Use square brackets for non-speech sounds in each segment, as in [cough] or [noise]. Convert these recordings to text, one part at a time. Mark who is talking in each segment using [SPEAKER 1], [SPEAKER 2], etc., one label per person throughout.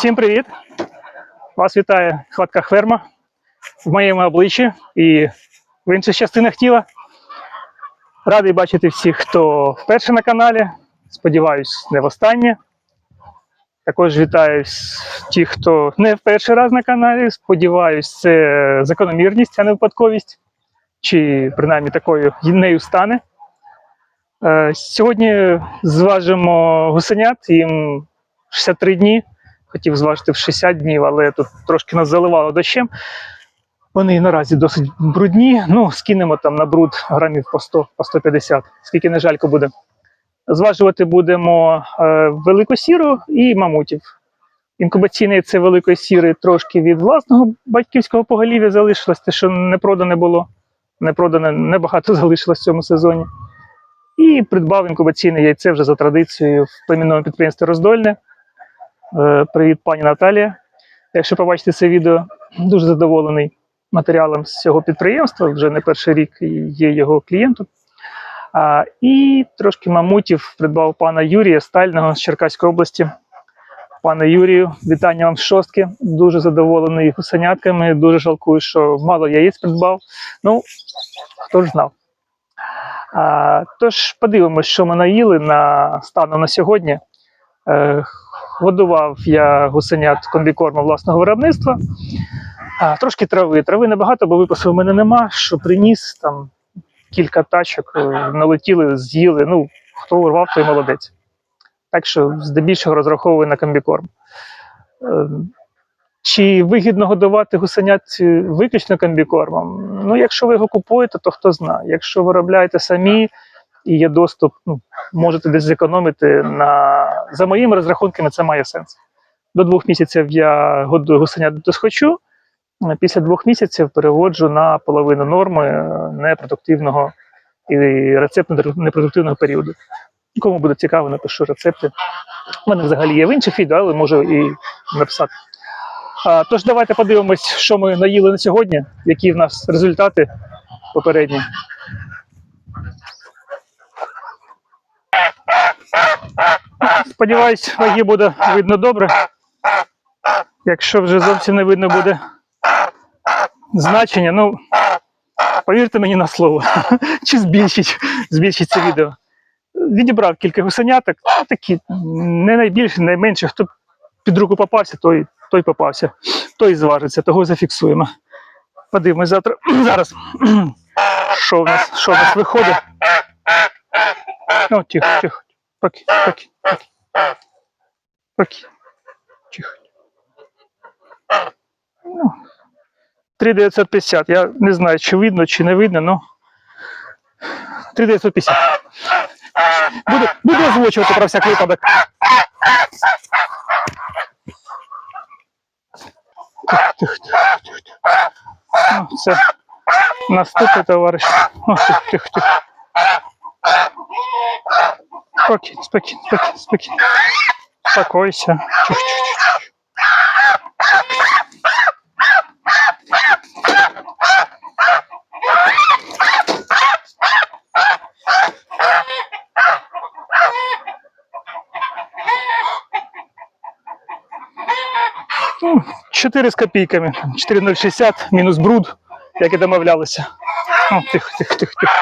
[SPEAKER 1] Всім привіт! Вас вітає хватка Хверма в моєму обличчі і в інших частинах тіла. Радий бачити всіх, хто вперше на каналі. Сподіваюсь, не востаннє. Також вітаю ті, хто не в перший раз на каналі. Сподіваюсь, це закономірність, а не випадковість. Чи принаймні такою нею стане. Е, Сьогодні зважимо гусенят, їм 63 дні. Хотів зважити в 60 днів, але тут трошки нас заливало дощем. Вони наразі досить брудні. Ну, скинемо там на бруд грамів по 100, по 150, скільки не жалько буде. Зважувати будемо е, великосіру і мамутів. Інкубаційний це великосірий трошки від власного батьківського поголів'я залишилось, те, що не продане було. Не продане небагато [laughs] залишилось в цьому сезоні. І придбав інкубаційне яйце вже за традицією в племінному підприємстві Роздольне. Е, Привіт, пані Наталія. Якщо побачите це відео, дуже задоволений матеріалом з цього підприємства. Вже не перший рік є його клієнтом. І трошки мамутів придбав пана Юрія Стального з Черкаської області. Пане Юрію, вітання вам з шостки. Дуже задоволений гусенятками. Дуже жалкую, що мало яєць придбав. Ну, хто ж знав. А, тож подивимось, що ми наїли на станом на сьогодні. Е, Годував я гусенят комбікормом власного виробництва. А, трошки трави. Трави небагато, бо випасу в мене нема. Що приніс там кілька тачок, е, налетіли, з'їли. Ну, хто урвав, той молодець. Так що здебільшого розраховую на комбікорм. Е, Чи вигідно годувати гусенят е, виключно комбікормом? Ну, якщо ви його купуєте, то хто знає. Якщо виробляєте самі і є доступ, ну, можете десь зекономити на за моїми розрахунками, це має сенс. До двох місяців я годую гусенят досхочу. Після двох місяців переводжу на половину норми е, непродуктивного і рецептно непродуктивного періоду. Кому буде цікаво, напишу рецепти. У мене взагалі є в інших відео, але можу і написати. А, тож давайте подивимось, що ми наїли на сьогодні, які в нас результати попередні. Сподіваюсь, ваги буде видно добре. Якщо вже зовсім не видно буде значення, ну повірте мені на слово, [laughs] чи збільшить, збільшить це відео. Відібрав кілька гусеняток, такі не найбільше, найменше. Хто під руку попався, той, той попався, той зважиться, того зафіксуємо. Подивимось завтра. [clears throat] Зараз. [clears throat] Що в нас, що в нас виходить? Ну, тихо, тихо. Поки, поки, поки. Поки. Тихо. Ну, 3950. Я не знаю, чи видно, чи не видно, ну. 3950. Буду, буду озвучувати про всяк випадок. Тихо, тихо, тихо, тихо. Ну, це наступний товариш. О, тихо, тихо. Спокійно, спокійно, спокійно, спокійно. Спокойся. Тихо, тихо, тихо. Ну, 4 з копійками. 4,060 мінус бруд, як і домовлялися. О, тихо, тихо, тихо, тихо.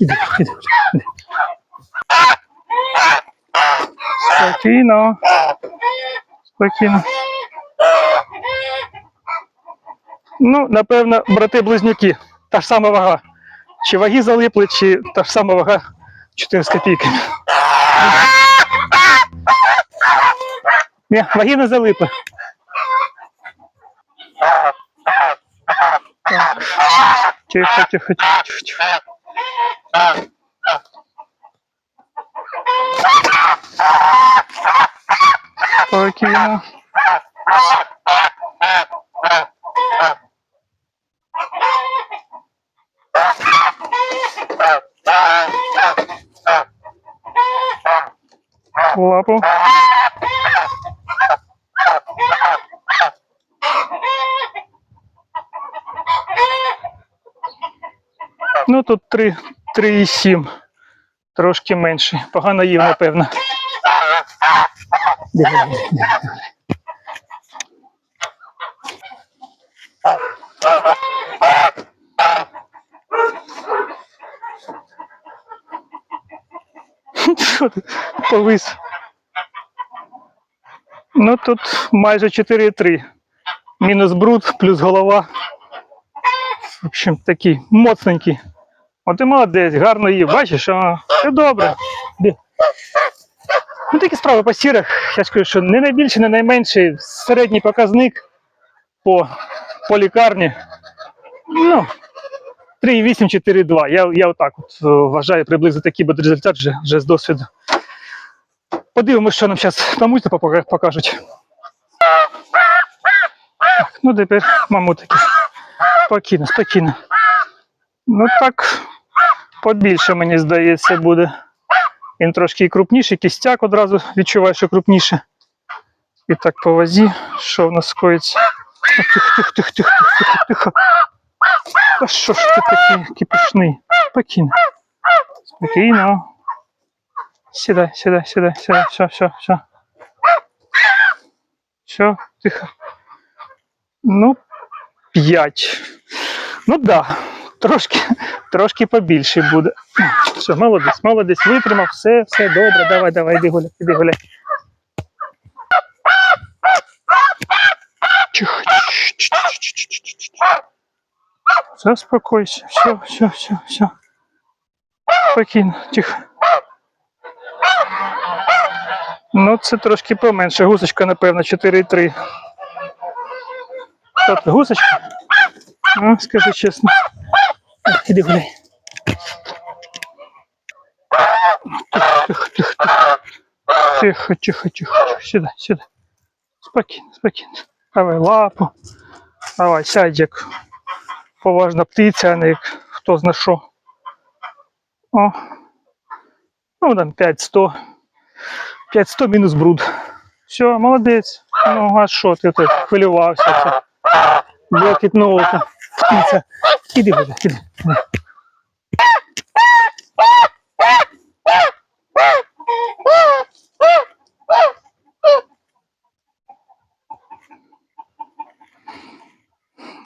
[SPEAKER 1] Іди, іди, іди. Спокійно. Спокійно. Ну, напевно, брати-близнюки. Та ж сама вага. Чи ваги залипли, чи та ж сама вага 4 з копійками. Ні, ваги не залипли. Тихо, тихо, тихо, тихо, тихо. Спокійно. Лапу. Ну тут 3, 3,7. Трошки менше. Погано їв, напевно. Повис? Ну тут майже 4,3. Мінус бруд, плюс голова. В общем, такий моцненький. От і молодець, гарно їв. Бачиш, а, все добре. Ну, такі справи по сірах. Я ж кажу, що не найбільше, не найменший середній показник по, по лікарні. Ну, 3,8-4,2. Я, я отак от е, вважаю, приблизно такий буде результат вже, вже з досвіду. Подивимось, що нам зараз на покажуть. Так, ну тепер мамутики. Спокійно, спокійно. Ну так, побільше, мені здається, буде. Він трошки і крупніший, кістяк одразу відчуваю, що крупніше. І так по вазі, що в нас скоїться. О, Тихо, тихо, тихо, тихо, тихо, тихо. Та що ж ти такий кипішний? Спокійно. Спокійно. Сідай, сідай, сідай, сідай, все, все, все. Все, тихо. Ну, п'ять. Ну да, трошки, трошки побільше буде. Все, молодець, молодець, витримав, все, все добре, давай, давай, іди гуляй, іди гуляй. Заспокойся, все, все, все, все. Спокійно, тихо. Ну, це трошки поменше. Гусочка, напевно, 4,3. Хто ти, гусочка? А, скажи чесно. Іди гуляй. Тихо, тихо, тихо, тихо. Тихо, тихо. Сюди, сюди. Спокійно, спокійно. Давай лапу. Давай, сядь, як поважна птиця, а не як хто зна що. О. Ну, там 5-100. 5-100 мінус бруд. Все, молодець. Ну, а що ти тут хвилювався? Блакитного птиця. Іди, іди. іди.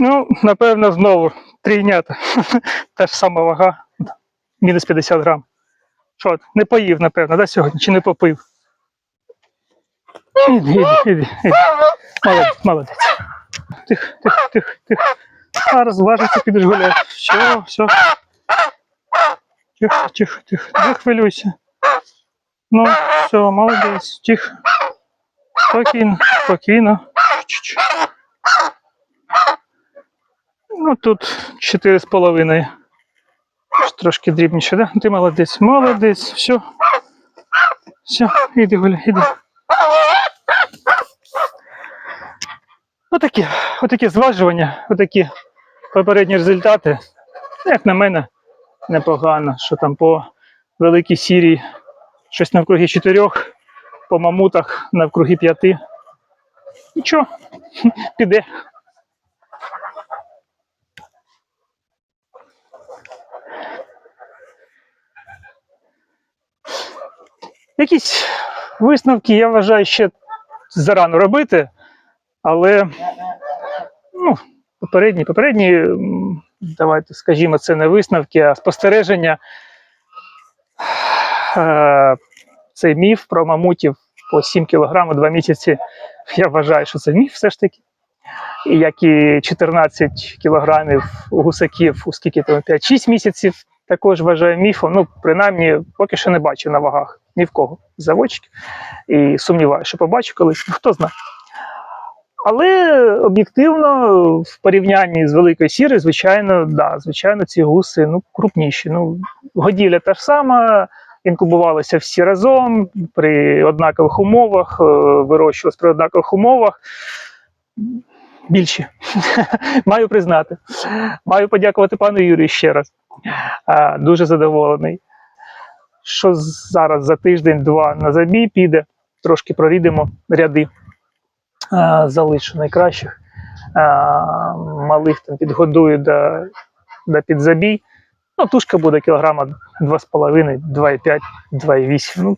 [SPEAKER 1] Ну, напевно, знову трійнята. [laughs] Та ж сама вага. Мінус 50 грам. Що, не поїв, напевно, да, сьогодні? Чи не попив? Іди, іди, іди, іди. Молодець, молодець. Тихо, тихо, тихо, тихо. Зараз зважиться, підеш гуляти. Все, все. Тихо, тихо, тихо. Не хвилюйся. Ну, все, молодець, тихо. Спокійно, спокійно. Ну, тут чотири з половиною. Трошки дрібніше, да? Ти молодець, молодець, все. Все, іди гуляй, іди. Отакі, отакі зважування, отакі попередні результати. Як на мене, непогано, що там по великій сірій щось навкруги чотирьох, по мамутах навкруги п'яти. Нічого, [laughs] піде. Якісь висновки, я вважаю, ще зарано робити, але ну, попередні, попередні, давайте скажімо, це не висновки, а спостереження. Цей міф про мамутів по 7 кг 2 місяці. Я вважаю, що це міф все ж таки. І як і 14 кілограмів у гусаків, у скільки там 5-6 місяців, також вважаю міфом. Ну, принаймні, поки що не бачу на вагах ні в кого з заводчиків. І сумніваюся, що побачу колись, ну, хто знає. Але об'єктивно, в порівнянні з великою сірою, звичайно, да, звичайно, ці гуси ну, крупніші. Ну, годівля та ж сама, інкубувалися всі разом при однакових умовах, е, вирощувалися при однакових умовах. Більші. [laughs] Маю признати. Маю подякувати пану Юрію ще раз. Дуже задоволений. Що зараз за тиждень-два на забій піде, трошки прорідемо ряди. А, Залишу найкращих. Малих там підгодую до, до підзабій. Ну, тушка буде кілограма 2,5, 2,5, 2,8. Ну,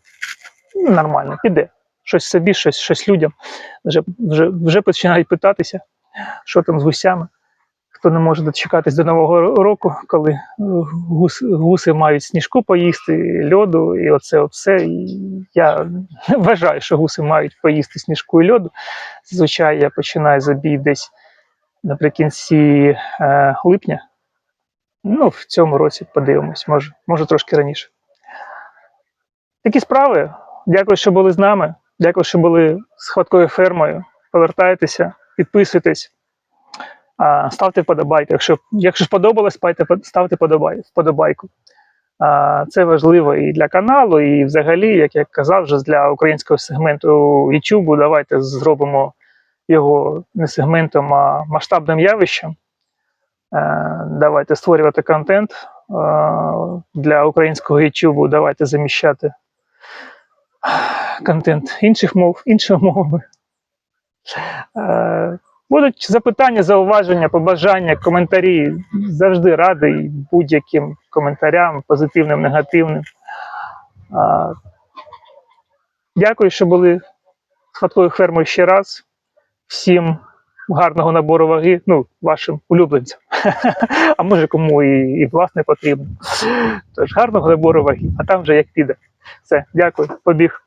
[SPEAKER 1] нормально, піде. щось собі, щось, щось людям. Вже, вже, вже починають питатися, що там з гусями. Хто не може дочекатись до Нового року, коли е, гус, гуси мають сніжку поїсти, льоду, і оце все. Я вважаю, що гуси мають поїсти сніжку і льоду. Зазвичай я починаю забій десь наприкінці е, липня. Ну, в цьому році подивимось, може, може трошки раніше. Такі справи. Дякую, що були з нами. Дякую, що були з хваткою фермою. Повертайтеся, підписуйтесь, ставте вподобайки. Якщо, якщо сподобалось, ставте вподобайку. Це важливо і для каналу, і взагалі, як я казав, вже для українського сегменту YouTube. Давайте зробимо його не сегментом, а масштабним явищем. Е, Давайте створювати контент е, для українського YouTube. Давайте заміщати контент інших мов, іншими мовами. Будуть запитання, зауваження, побажання, коментарі. Завжди радий будь-яким коментарям, позитивним, негативним. Е, Дякую, що були з хаткою фермою ще раз. Всім гарного набору ваги, ну, вашим улюбленцям. [laughs] А може кому і, і власне потрібно. Тож гарного набору ваги, а там вже як піде. Все, дякую, побіг.